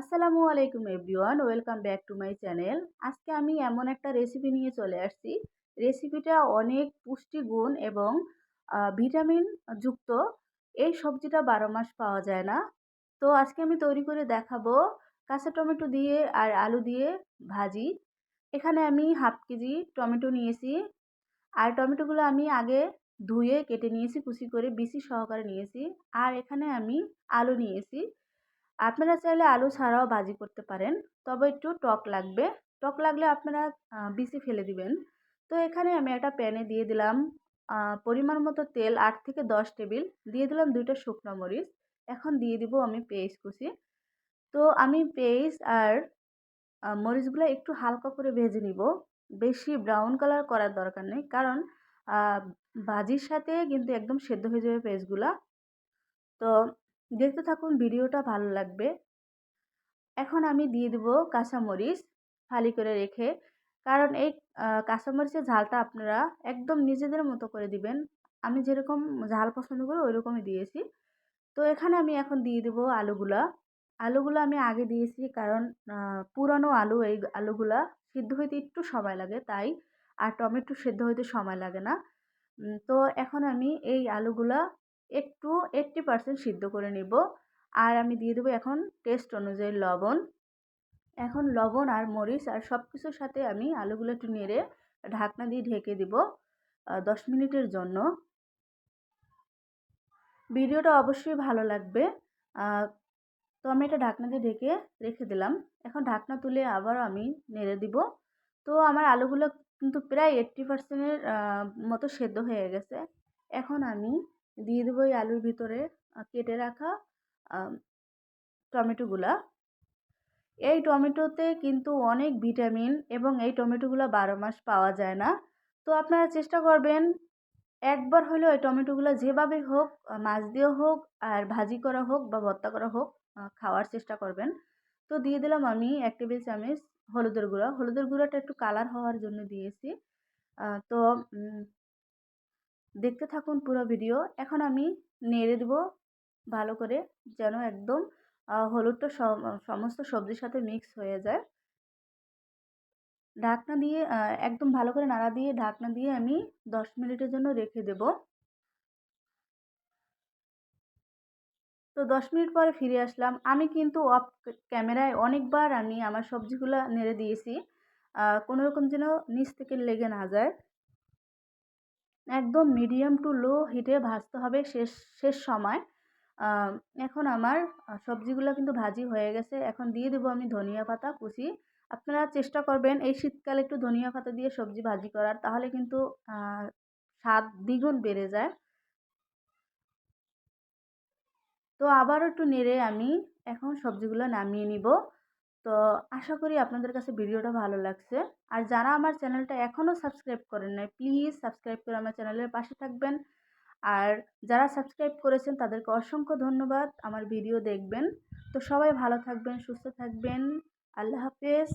আসসালামু আলাইকুম everyone, welcome back to my channel. আজকে আমি এমন একটা রেসিপি নিয়ে চলে আসছি। রেসিপিটা অনেক পুষ্টিগুণ এবং ভিটামিন যুক্ত। এই সবজিটা বারো মাস পাওয়া যায় না। তো আজকে আমি তৈরি করে দেখাবো কাঁচা টমেটো দিয়ে আর আলু দিয়ে ভাজি। এখানে আমি হাফ কেজি টমেটো নিয়েছি। আর টমেটোগুলো আমি আগে ধুয়ে কেটে নিয়েছি, কুচি করে, বিসি সহকারে নিয়েছি। আর এখানে আমি আলু নিয়েছি। আপনারা চাইলে আলু ছাড়াও ভাজি করতে পারেন। তবে একটু টক লাগবে। টক লাগলে আপনারা বিসি ফেলে দিবেন। তো এখানে আমি একটা প্যানে দিয়ে দিলাম পরিমাণ মতো তেল, আট থেকে দশ টেবিল। দিয়ে দিলাম দুইটা শুকনো মরিচ। এখন দিয়ে দিব আমি পেঁয়াজ কুচি। তো আমি পেঁয়াজ আর মরিচগুলো একটু হালকা করে ভেজে নিব। বেশি ব্রাউন কালার করার দরকার নেই। কারণ ভাজির সাথে কিন্তু একদম সেদ্ধ হয়ে যাবে পেঁয়াজগুলা। তো দেখতে থাকুন ভিডিওটা ভালো লাগবে। এখন আমি দিয়ে দেব কাঁচামরিচ ফালি করে রেখে। কারণ এই কাঁচামরিচের ঝালটা আপনারা একদম নিজেদের মতো করে দিবেন। আমি যেরকম ঝাল পছন্দ করি ওই রকমই দিয়েছি। তো এখানে আমি এখন দিয়ে দেবো আলুগুলা। আলুগুলো আমি আগে দিয়েছি কারণ পুরানো আলু, এই আলুগুলা সিদ্ধ হইতে একটু সময় লাগে তাই, আর টমেটো সেদ্ধ হইতে সময় লাগে না। তো এখন আমি এই আলুগুলা একটু এইট্টি পারসেন্ট সিদ্ধ করে নেব। আর আমি দিয়ে দেবো এখন টেস্ট অনুযায়ী লবণ। এখন লবণ আর মরিচ আর সব কিছুর সাথে আমি আলুগুলো একটু নেড়ে ঢাকনা দিয়ে ঢেকে দিব দশ মিনিটের জন্য। ভিডিওটা অবশ্যই ভালো লাগবে। তো আমি এটা ঢাকনা দিয়ে ঢেকে রেখে দিলাম। এখন ঢাকনা তুলে আবারও আমি নেড়ে দিব। তো আমার আলুগুলো কিন্তু প্রায় এইট্টি পার্সেন্টের মতো সেদ্ধ হয়ে গেছে। এখন আমি দিয়ে দেবো এই আলুর ভিতরে কেটে রাখা টমেটোগুলা। এই টমেটোতে কিন্তু অনেক ভিটামিন এবং এই টমেটোগুলো বারো মাস পাওয়া যায় না। তো আপনারা চেষ্টা করবেন, একবার হলেও এই টমেটোগুলো যেভাবে হোক মাছ দিয়ে হোক আর ভাজি করা হোক বা ভর্তা করা হোক খাওয়ার চেষ্টা করবেন। তো দিয়ে দিলাম আমি এক টেবিল চামচ হলুদের গুঁড়া। হলুদের গুঁড়াটা একটু কালার হওয়ার জন্য দিয়েছি। তো দেখতে থাকুন পুরো ভিডিও এখন আমি নেড়ে দেবো ভালো করে যেন একদম হলুদটা সমস্ত সবজির সাথে মিক্স হয়ে যায়। ঢাকনা দিয়ে একদম ভালো করে নাড়া দিয়ে ঢাকনা দিয়ে আমি দশ মিনিটের জন্য রেখে দেব। তো দশ মিনিট পরে ফিরে আসলাম। আমি কিন্তু অফ ক্যামেরায় অনেকবার আমি আমার সবজিগুলো নেড়ে দিয়েছি। কোনো রকম যেন নিচ থেকে লেগে না যায়। একদম মিডিয়াম টু লো হিটে ভাজতে হবে শেষ শেষ সময়। এখন আমার সবজিগুলো কিন্তু ভাজি হয়ে গেছে। এখন দিয়ে দেবো আমি ধনিয়া পাতা, কুচি। আপনারা চেষ্টা করবেন এই শীতকালে একটু ধনিয়া পাতা দিয়ে সবজি ভাজি করার, তাহলে কিন্তু স্বাদ দ্বিগুণ বেড়ে যায়। তো আবারও একটু নেড়ে আমি এখন সবজিগুলো নামিয়ে নিব। তো আশা করি আপনাদের কাছে ভিডিওটা ভালো লাগছে। আর যারা আমার চ্যানেলটা এখনও সাবস্ক্রাইব করেন নাই, প্লিজ সাবস্ক্রাইব করে আমার চ্যানেলের পাশে থাকবেন। আর যারা সাবস্ক্রাইব করেছেন, তাদেরকে অসংখ্য ধন্যবাদ। আমার ভিডিও দেখবেন। তো সবাই ভালো থাকবেন, সুস্থ থাকবেন। আল্লাহ হাফেজ।